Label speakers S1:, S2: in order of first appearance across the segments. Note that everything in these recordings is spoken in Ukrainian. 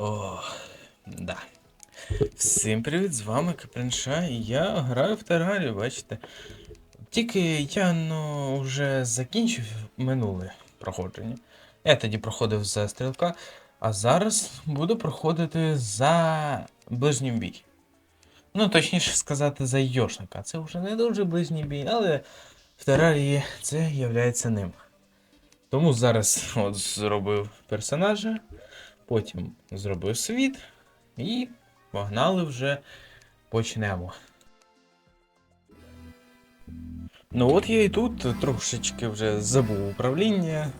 S1: О, да. Всім привіт, з вами Капринша, і я граю в Терарію, бачите. Тільки я ну, вже закінчив минуле проходження. Я тоді проходив за стрілка, а зараз буду проходити за ближній бій. Ну, точніше сказати, за Йошника. Це вже не дуже ближній бій, але в Терарії це являється ним. Тому зараз от зробив персонажа, потім зробив світ і погнали вже почнемо. Ну от я і тут трошечки вже забув управління,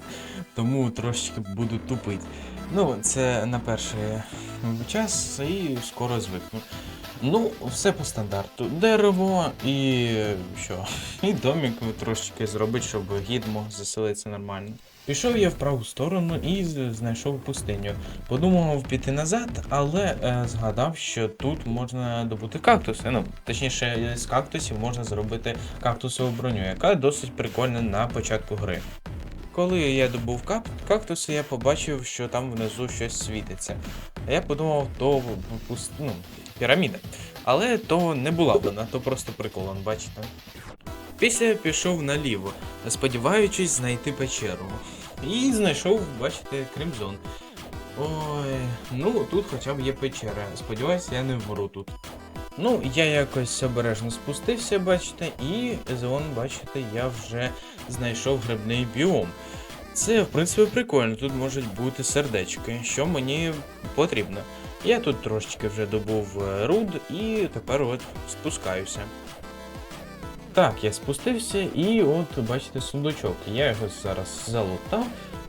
S1: тому трошечки буду тупить. Ну, це на перший час і скоро звикну. Ну, все по стандарту. Дерево і що? І домик трошечки зробить, щоб гід мог заселитися нормально. Пішов я в праву сторону і знайшов пустиню. Подумав піти назад, але е, згадав, що тут можна добути кактуси. Ну, точніше, з кактусів можна зробити кактусову броню, яка досить прикольна на початку гри. Коли я добув кактуси, я побачив, що там внизу щось світиться. А я подумав, то ну, піраміда. Але то не була вона, то просто прикол, он, бачите. Після пішов наліво, сподіваючись знайти печеру. І знайшов, бачите, Кримзон. Ой, ну тут хоча б є печера. Сподіваюся, я не вмру тут. Ну, я якось обережно спустився, бачите, і зон, бачите, я вже знайшов грибний біом. Це, в принципі, прикольно, тут можуть бути сердечки, що мені потрібно. Я тут трошечки вже добув е, руд і тепер от спускаюся. Так, я спустився і от бачите сундучок. Я його зараз залутав,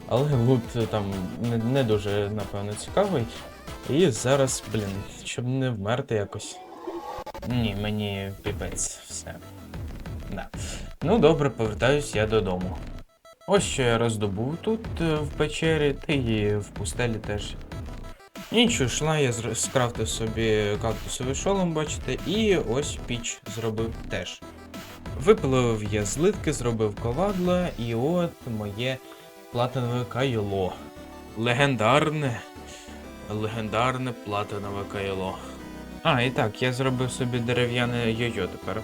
S1: але лут там не, не дуже, напевно, цікавий. І зараз, блін, щоб не вмерти якось. Ні, мені піпець, все. Да. Ну добре, повертаюсь я додому. Ось що я роздобув тут е, в печері, та і в пустелі теж. Нічого, йшла, я скрафтив собі кактусовий шолом, бачите, і ось піч зробив теж. Випилив я злитки, зробив ковадло, і от моє платинове кайло. Легендарне. Легендарне платинове кайло. А, і так, я зробив собі дерев'яне йо-йо тепер.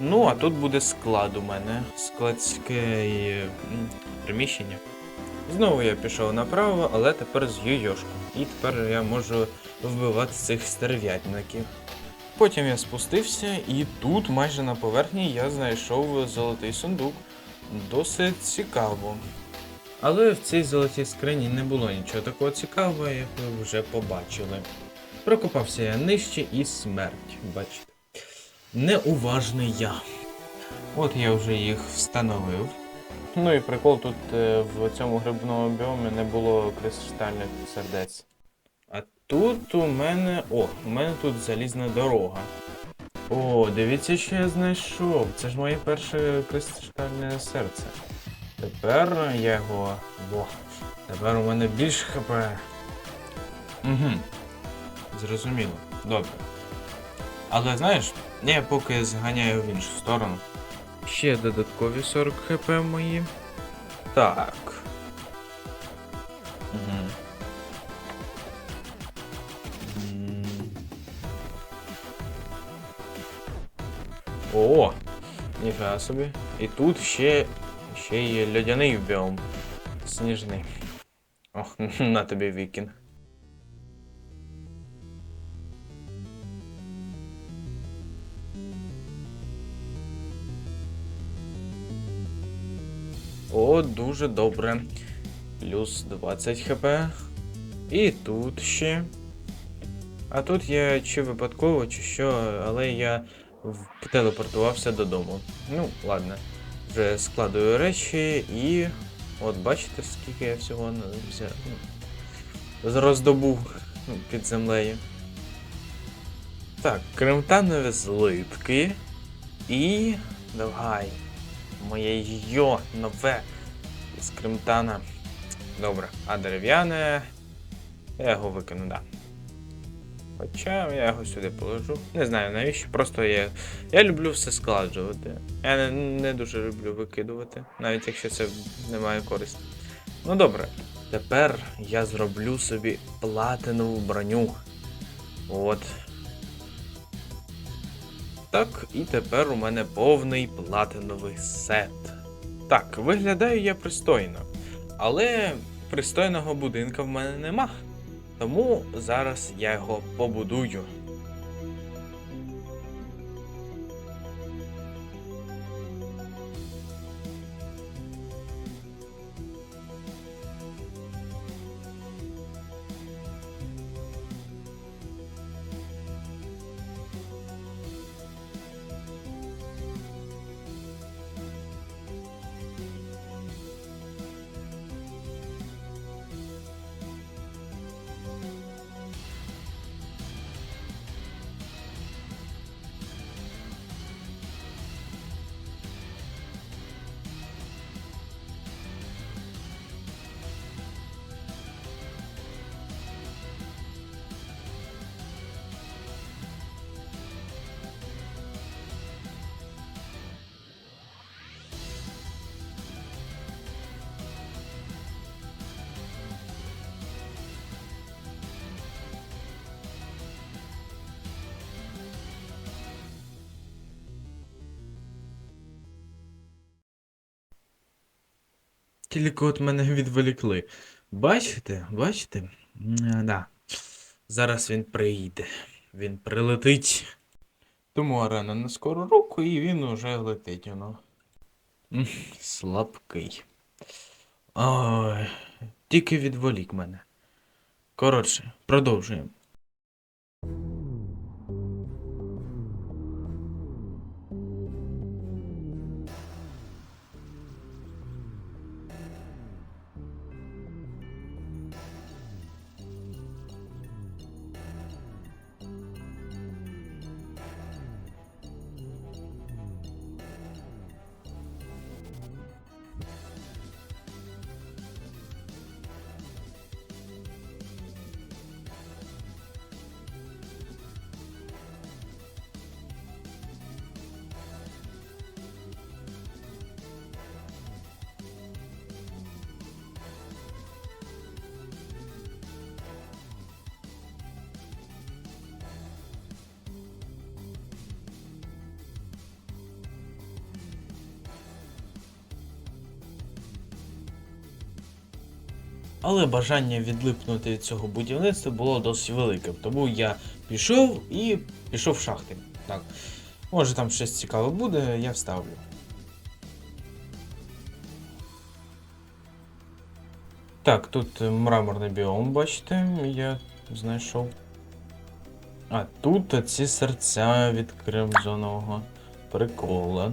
S1: Ну, а тут буде склад у мене. Складське приміщення. Знову я пішов направо, але тепер з йойошком. І тепер я можу вбивати цих стерв'ятників. Потім я спустився, і тут, майже на поверхні, я знайшов золотий сундук. Досить цікаво. Але в цій золотій скрині не було нічого такого цікавого, як ви вже побачили. Прокопався я нижче і смерть, бачите. Неуважний я. От я вже їх встановив. Ну і прикол тут е, в цьому грибному біомі не було кристальних сердець. Тут у мене. О, у мене тут залізна дорога. О, дивіться, що я знайшов. Це ж моє перше кристальне серце. Тепер я його. Во. Тепер у мене більше хп. Угу. Зрозуміло. Добре. Але знаєш, я поки зганяю в іншу сторону. Ще додаткові 40 хп мої. Так. Угу. О! Ніфіга собі. І тут ще, ще є льодяний біом. Сніжний. Ох, на тобі вікінг. О, дуже добре. Плюс 20 хп. І тут ще. А тут я чи випадково, чи що, але я телепортувався додому. Ну, ладно. Вже складую речі і. От бачите, скільки я всього взяв. ну, Роздобув ну, під землею. Так, кремтанові злитки. І. Давай. Моє йо нове з кремтана. Добре, а дерев'яне. Я його викину, да. Хоча я його сюди положу. Не знаю навіщо, просто я. Я люблю все складжувати. Я не, не дуже люблю викидувати, навіть якщо це не має користі. Ну добре. Тепер я зроблю собі платинову броню. От. Так, і тепер у мене повний платиновий сет. Так, виглядаю я пристойно. Але пристойного будинка в мене нема. Тому зараз я його побудую. Тільки от мене відволікли. Бачите? Бачите? М, Да. Зараз він приїде. Він прилетить. Тому арена на скору руку, і він уже летить воно. Слабкий. Ой, тільки відволік мене. Коротше, продовжуємо. Але бажання відлипнути від цього будівництва було досить великим. Тому я пішов і пішов в шахти. Так. Може там щось цікаве буде, я вставлю. Так, тут е, мраморний біом, бачите, я знайшов. А тут ці серця від кремзоного прикола.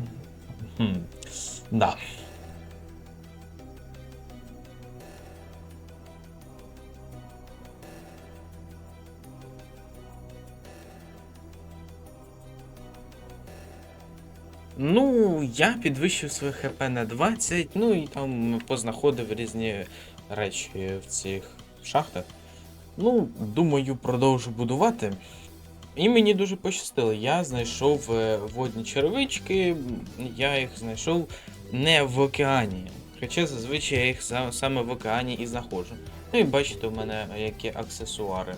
S1: Хм. Да. Ну, я підвищив своє ХП на 20, ну і там познаходив різні речі в цих шахтах. Ну, думаю, продовжу будувати. І мені дуже пощастило. Я знайшов е, водні черевички, я їх знайшов не в океані. Хоча зазвичай я їх саме в океані і знаходжу. Ну і бачите, у мене які аксесуари.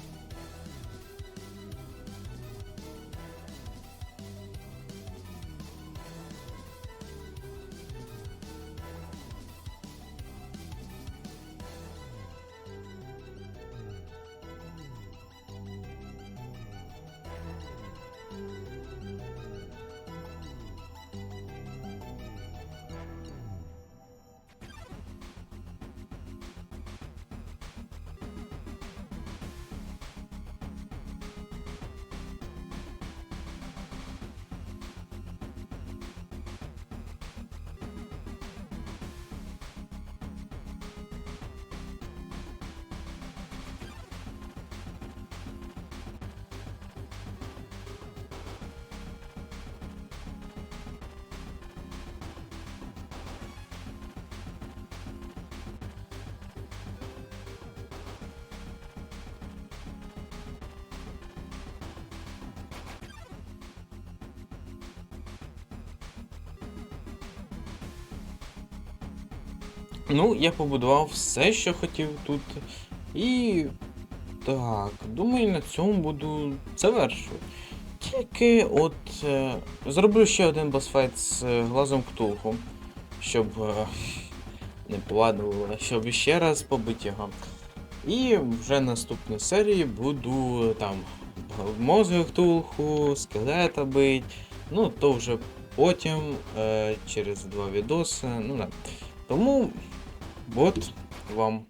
S1: Ну, я побудував все, що хотів тут. І. Так, думаю, на цьому буду завершувати. Тільки от. Е, зроблю ще один босфайт з е, глазом ктулху, щоб е, не повадило, щоб ще раз побити його. І вже наступної серії буду там мозги ктулху, скелета бить. Ну, то вже потім, е, через два відоси. Ну да. Тому от вам